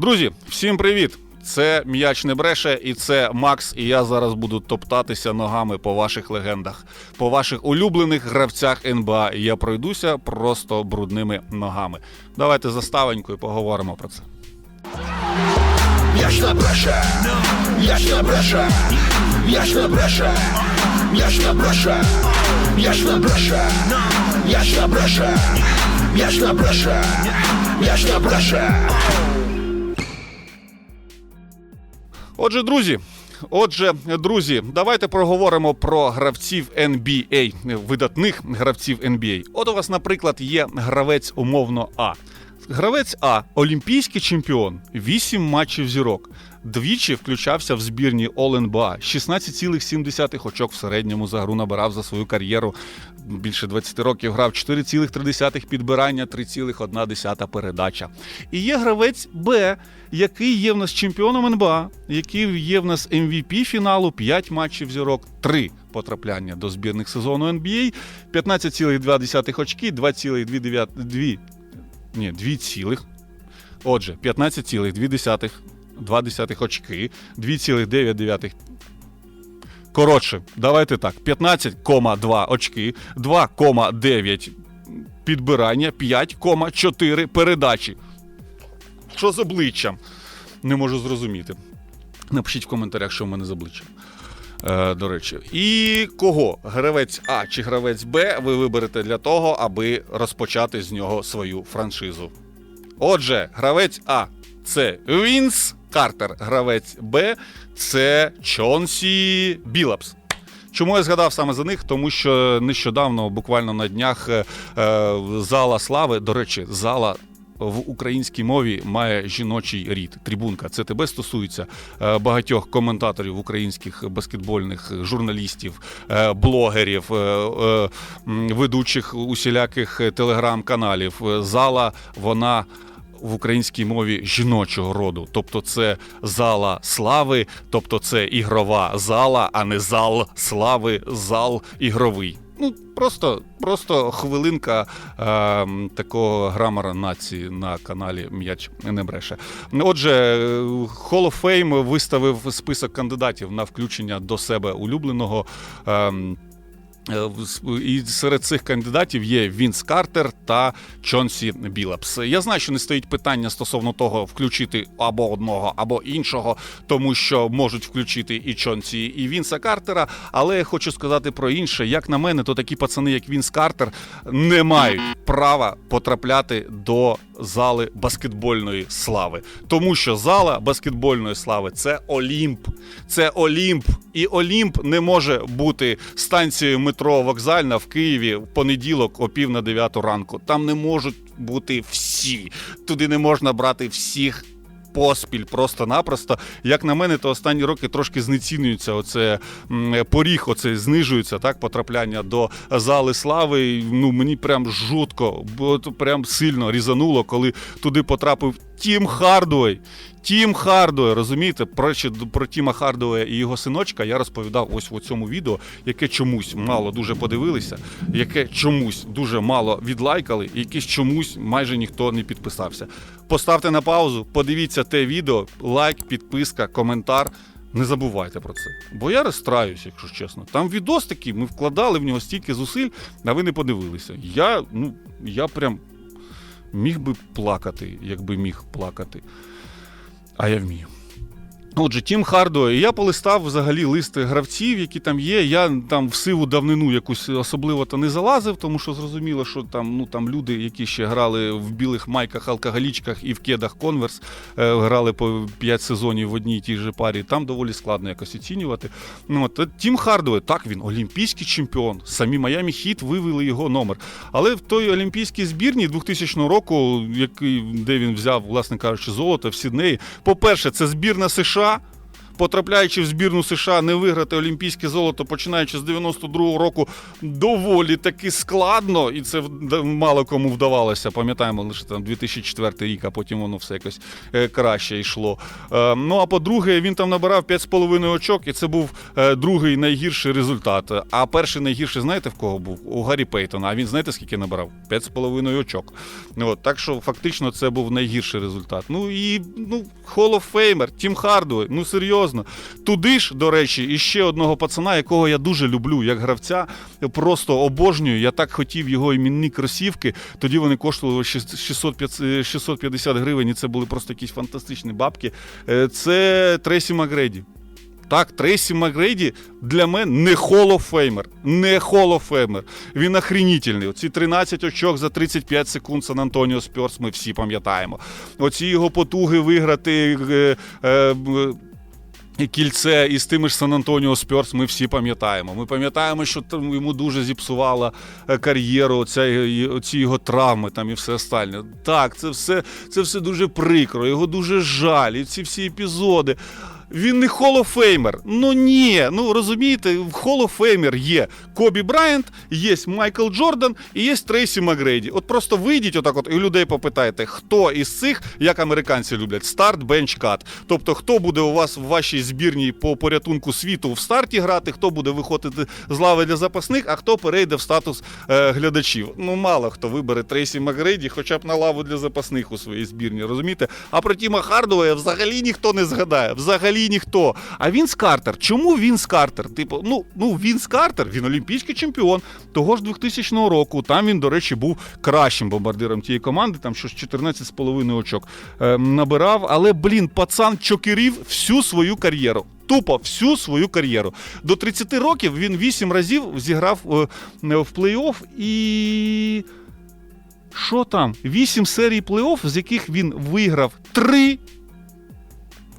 Друзі, всім привіт! Це м'яч не бреше, і це Макс. І я зараз буду топтатися ногами по ваших легендах, по ваших улюблених гравцях НБА. І я пройдуся просто брудними ногами. Давайте заставенько і поговоримо про це. М'яч не бреше, м'яч не бреше, м'яч не бреше, м'яч не бреше, м'яч не бреше, м'яч не бреше, м'яч не бреше, м'яч не бреше. Отже, друзі. Отже, друзі, давайте проговоримо про гравців NBA, видатних гравців NBA. От у вас, наприклад, є гравець умовно А. Гравець А олімпійський чемпіон, 8 матчів зірок. Двічі включався в збірні All-NBA, 16,7 очок в середньому за гру набирав за свою кар'єру. Більше 20 років грав 4,3 підбирання, 3,1 передача. І є гравець Б, який є в нас чемпіоном НБА, який є в нас MVP фіналу, 5 матчів зірок, 3 потрапляння до збірних сезону NBA, 15,2 очки, 2,2 ні, 2 цілих. Отже, 15,2 2 очки, 2,9. Коротше, давайте так: 15,2 очки, 2,9 підбирання, 5,4 передачі. Що з обличчям? Не можу зрозуміти. Напишіть в коментарях, що в мене з обличчям. Е, до речі, і кого? Гравець А чи гравець Б ви виберете для того, аби розпочати з нього свою франшизу. Отже, гравець А це Вінс Картер. Гравець Б це Чонсі Білапс. Чому я згадав саме за них? Тому що нещодавно, буквально на днях, е, е, зала слави, до речі, зала. В українській мові має жіночий рід. Трибунка. Це тебе стосується е, багатьох коментаторів українських баскетбольних журналістів, е, блогерів, е, ведучих усіляких телеграм-каналів. Зала вона в українській мові жіночого роду. Тобто це зала слави, тобто це ігрова зала, а не зал слави, зал ігровий. Ну, просто, просто хвилинка е, такого грамора нації на каналі М'яч не бреше. Отже, Hall of Fame виставив список кандидатів на включення до себе улюбленого. Е, І серед цих кандидатів є Вінс Картер та Чонсі Білапс. Я знаю, що не стоїть питання стосовно того, включити або одного, або іншого, тому що можуть включити і Чонсі, і Вінса Картера. Але я хочу сказати про інше. Як на мене, то такі пацани, як Вінс Картер, не мають права потрапляти до зали баскетбольної слави. Тому що зала баскетбольної слави це Олімп. Це Олімп. І Олімп не може бути станцією метро вокзальна в Києві в понеділок о пів на дев'яту ранку. Там не можуть бути всі. Туди не можна брати всіх. Поспіль просто-напросто. Як на мене, то останні роки трошки знецінюється оце поріг, оце знижується так, потрапляння до зали слави. Ну мені прям жутко, бо прям сильно різануло, коли туди потрапив Тім Хардуей. Тім Хардуей, розумієте, про, про Тіма Хардуея і його синочка я розповідав ось в цьому відео, яке чомусь мало дуже подивилися, яке чомусь дуже мало відлайкали, і якесь чомусь майже ніхто не підписався. Поставте на паузу, подивіться те відео, лайк, підписка, коментар. Не забувайте про це. Бо я розстраюсь, якщо чесно. Там відос такий, ми вкладали в нього стільки зусиль, а ви не подивилися. Я, ну, я прям міг би плакати, якби міг плакати. А я вмію. Отже, Тім Хардо, я полистав взагалі листи гравців, які там є. Я там в сиву давнину якусь особливо то не залазив, тому що зрозуміло, що там, ну, там люди, які ще грали в білих майках, алкоголічках і в кедах Конверс, е, грали по 5 сезонів в одній і тій же парі. Там доволі складно якось оцінювати. Ну, от, Тім Хардове, так він олімпійський чемпіон. Самі Майами Хіт вивели його номер. Але в той олімпійській збірні 2000 року, який, де він взяв, власне кажучи, золото в Сіднеї, по-перше, це збірна США. fechar потрапляючи в збірну США, не виграти олімпійське золото, починаючи з 92-го року, доволі таки складно, і це мало кому вдавалося. Пам'ятаємо лише там 2004 рік, а потім воно все якось е, краще йшло. Е, ну а по-друге, він там набирав 5,5 очок, і це був е, другий найгірший результат. А перший найгірший, знаєте, в кого був? У Гаррі Пейтона. А він знаєте, скільки набирав? 5,5 очок. От, так що фактично це був найгірший результат. Ну і ну, Hall of Famer, Тім Хардуей, ну серйозно. Туди ж, до речі, і ще одного пацана, якого я дуже люблю як гравця, просто обожнюю. Я так хотів його іменні кросівки. Тоді вони коштували 650 гривень, і це були просто якісь фантастичні бабки. Е, Це Трейсі Макгреді. Так, Трейсі Макгрейді для мене не холофеймер. Не холофеймер. Він охренітельний. Оці 13 очок за 35 секунд Сан Антоніо Спьорс ми всі пам'ятаємо. Оці його потуги виграти. Е, е, Кільце із тими ж Сан Антоніо Спьорс ми всі пам'ятаємо. Ми пам'ятаємо, що там йому дуже зіпсувала е, кар'єру, оця, ці його травми там і все остальне. Так, це все, це все дуже прикро, його дуже жаль, і ці всі епізоди. Він не холофеймер. Ну ні. Ну розумієте, в холофеймер є Кобі Брайант, є Майкл Джордан і є Трейсі Макгрейді. От просто вийдіть отак, от і людей попитайте, хто із цих, як американці люблять, старт, бенч, кат. Тобто, хто буде у вас в вашій збірній по порятунку світу в старті грати, хто буде виходити з лави для запасних, а хто перейде в статус е, глядачів. Ну мало хто вибере Трейсі Макгрейді, хоча б на лаву для запасних у своїй збірні, розумієте? А про Тіма Хардовая взагалі ніхто не згадає. Взагалі ніхто. А Вінс Картер. Чому Вінс Картер? Типу, ну, ну Вінс Картер, він олімпійський чемпіон того ж 2000 року. Там він, до речі, був кращим бомбардиром тієї команди, там щось 14,5 очок е, набирав. Але, блін, пацан чокерів всю свою кар'єру. Тупо всю свою кар'єру. До 30 років він 8 разів зіграв е, в плей-офф і. Що там? 8 серій плей-офф, з яких він виграв 3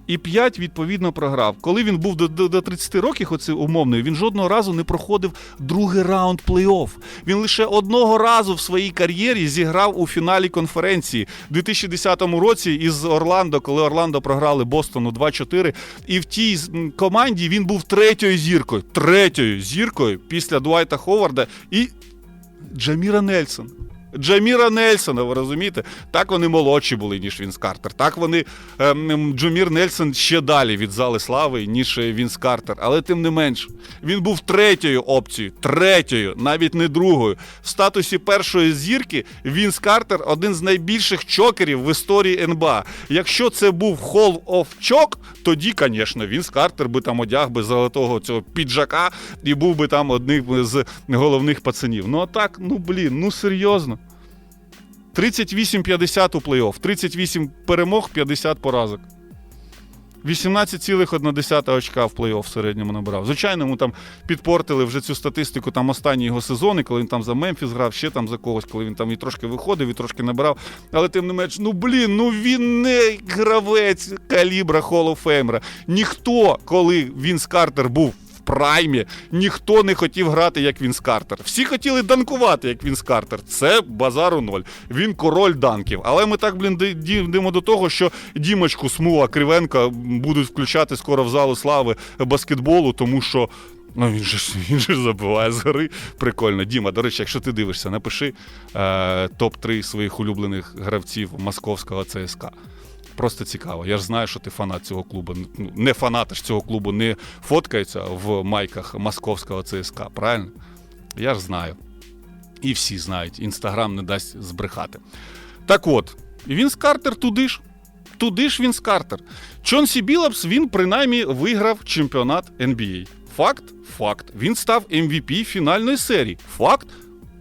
і 5 відповідно програв. Коли він був до, до, до 30 років, оце умовною, він жодного разу не проходив другий раунд плей-офф. Він лише одного разу в своїй кар'єрі зіграв у фіналі конференції у 2010 році із Орландо, коли Орландо програли Бостону 2-4. І в тій команді він був третьою зіркою. Третьою зіркою після Дуайта Ховарда і Джаміра Нельсон. Джаміра Нельсона, ви розумієте? Так вони молодші були, ніж Вінс Картер. Так вони ем, ем, Джамір Нельсон ще далі від зали слави, ніж е, Вінс Картер. Але тим не менш, він був третьою опцією, третьою, навіть не другою. В статусі першої зірки Вінс Картер один з найбільших чокерів в історії НБА. Якщо це був Hall of Чок, тоді, звісно, Вінс Картер би там одяг би золотого цього піджака і був би там одним з головних пацанів. Ну а так, ну блін, ну серйозно. 38-50 у плей-офф, 38 перемог, 50 поразок. 18,1 очка в плей-офф в середньому набрав. Звичайно, йому там підпортили вже цю статистику там останні його сезони, коли він там за Мемфіс грав, ще там за когось, коли він там і трошки виходив, і трошки набирав. Але тим не менш, ну блін, ну він не гравець калібра Холофеймера. Ніхто, коли Вінс Картер був праймі, ніхто не хотів грати, як Вінс Картер. Всі хотіли данкувати, як Вінс Картер. Це базару ноль. Він король данків. Але ми так, блін, дійдемо до того, що Дімочку, Смула, Кривенка будуть включати скоро в залу слави баскетболу, тому що. Ну, він же, він же забиває з гори. Прикольно. Діма, до речі, якщо ти дивишся, напиши е, топ-3 своїх улюблених гравців московського ЦСКА. Просто цікаво. Я ж знаю, що ти фанат цього клубу. Ну, не фанати ж цього клубу не фоткаються в майках московського ЦСКА, правильно? Я ж знаю. І всі знають. Інстаграм не дасть збрехати. Так от, Вінс Картер туди ж. Туди ж Вінс Картер. Чонсі Білапс, він принаймні виграв чемпіонат NBA. Факт? Факт. Він став MVP фінальної серії. Факт?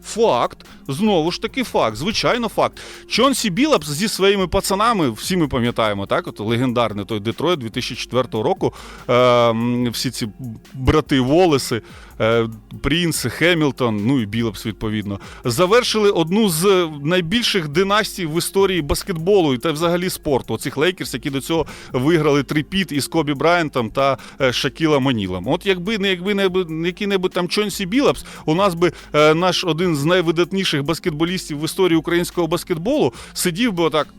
Факт. Знову ж таки, факт. Звичайно, факт. Чонсі Білапс зі своїми пацанами, всі ми пам'ятаємо, так? От легендарний той Детройт 2004 року. Е, всі ці брати Волеси, е, Прінс, Хемілтон, ну і Білапс, відповідно, завершили одну з найбільших династій в історії баскетболу і та взагалі спорту. Оцих Лейкерс, які до цього виграли трипіт із Кобі Брайантом та е, Шакілом Манілом. От якби не якби не який-небудь там Чонсі Білапс, у нас би е, наш один з найвидатніших баскетболістів в історії українського баскетболу сидів би отак.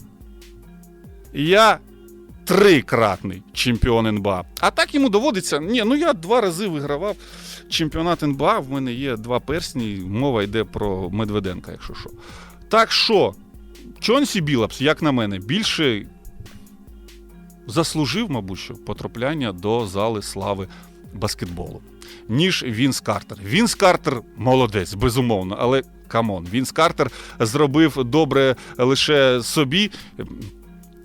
Я трикратний чемпіон НБА. А так йому доводиться. Ні, ну я два рази вигравав чемпіонат НБА. В мене є два персні. Мова йде про Медведенка, якщо що. Так що, Чонсі Білапс, як на мене, більше заслужив, мабуть, що потрапляння до зали слави баскетболу, ніж Вінс Картер. Вінс Картер молодець, безумовно, але камон, Вінс Картер зробив добре лише собі.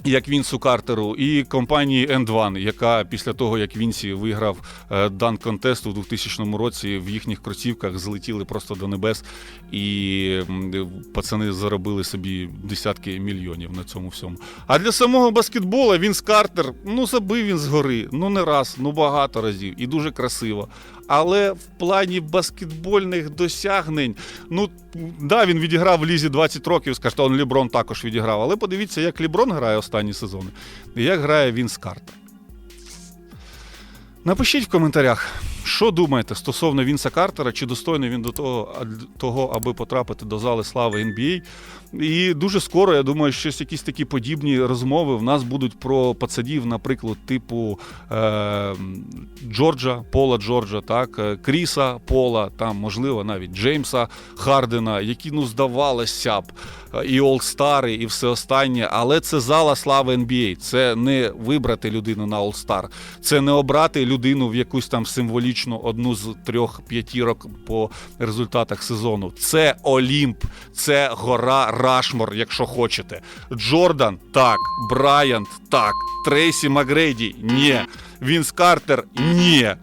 Як Вінсу Картеру, і компанії End One, яка після того, як Вінсі виграв е, дан контест у 2000 році, в їхніх кросівках злетіли просто до небес, і пацани заробили собі десятки мільйонів на цьому всьому. А для самого баскетбола Вінс Картер, ну забив він згори, ну не раз, ну багато разів, і дуже красиво. Але в плані баскетбольних досягнень, ну да, він відіграв в лізі 20 років, скажете, он Ліброн також відіграв. Але подивіться, як Ліброн грає останні сезони, і як грає він з карт. Напишіть в коментарях, що думаєте стосовно Вінса Картера, чи достойний він до того, того, аби потрапити до зали слави NBA. І дуже скоро, я думаю, щось якісь такі подібні розмови в нас будуть про пацанів, наприклад, типу е, Джорджа, Пола Джорджа, так, е, Кріса Пола, там, можливо, навіть Джеймса Хардена, які, ну, здавалося б, і All-Star, і все останнє, але це зала слави NBA. Це не вибрати людину на All-Star, це не обрати людину в якусь там символічну одну з трьох п'ятірок по результатах сезону. Це Олімп, це гора Рашмор, якщо хочете. Джордан так, Брайант так, Трейсі Макгрейді ні. Вінс Картер ні.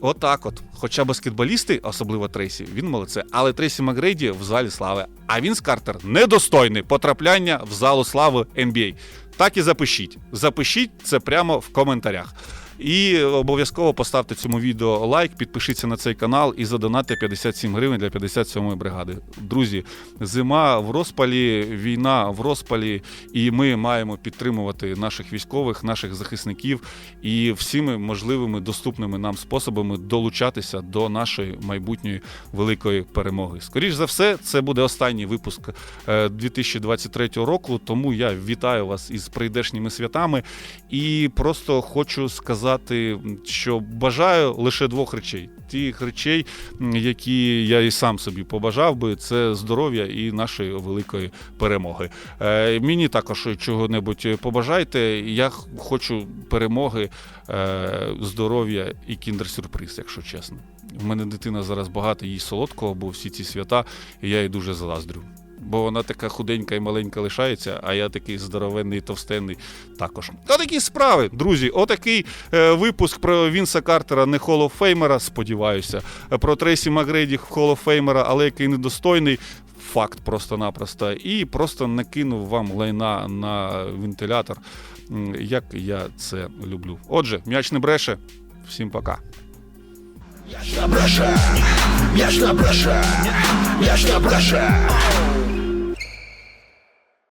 Отак от. Хоча баскетболісти, особливо Трейсі, він молодце, але Трейсі Макгрейді в залі слави. А Вінс Картер недостойний потрапляння в залу слави NBA. Так і запишіть. Запишіть це прямо в коментарях. І обов'язково поставте цьому відео лайк, підпишіться на цей канал і задонатьте 57 гривень для 57-ї бригади. Друзі, зима в розпалі, війна в розпалі, і ми маємо підтримувати наших військових, наших захисників і всіми можливими доступними нам способами долучатися до нашої майбутньої великої перемоги. Скоріш за все, це буде останній випуск е, 2023 року. Тому я вітаю вас із прийдешніми святами і просто хочу сказати, що бажаю лише двох речей. Тих речей, які я і сам собі побажав би, це здоров'я і нашої великої перемоги. Е, мені також чого-небудь побажайте. Я хочу перемоги, е, здоров'я і кіндер-сюрприз, якщо чесно. В мене дитина зараз багато їй солодкого, бо всі ці свята, і я їй дуже заздрю. Бо вона така худенька і маленька лишається, а я такий здоровенний, товстенний також. Отакі справи, друзі. Отакий е, випуск про Вінса Картера, не Hall of Феймера, сподіваюся. Про Трейсі Макгрейді Hall of Феймера, але який недостойний. Факт просто-напросто. І просто накинув вам лайна на вентилятор, як я це люблю. Отже, м'яч не бреше. Всім пока. М'яч на бреше, м'яч на бреше, м'яч на бреше,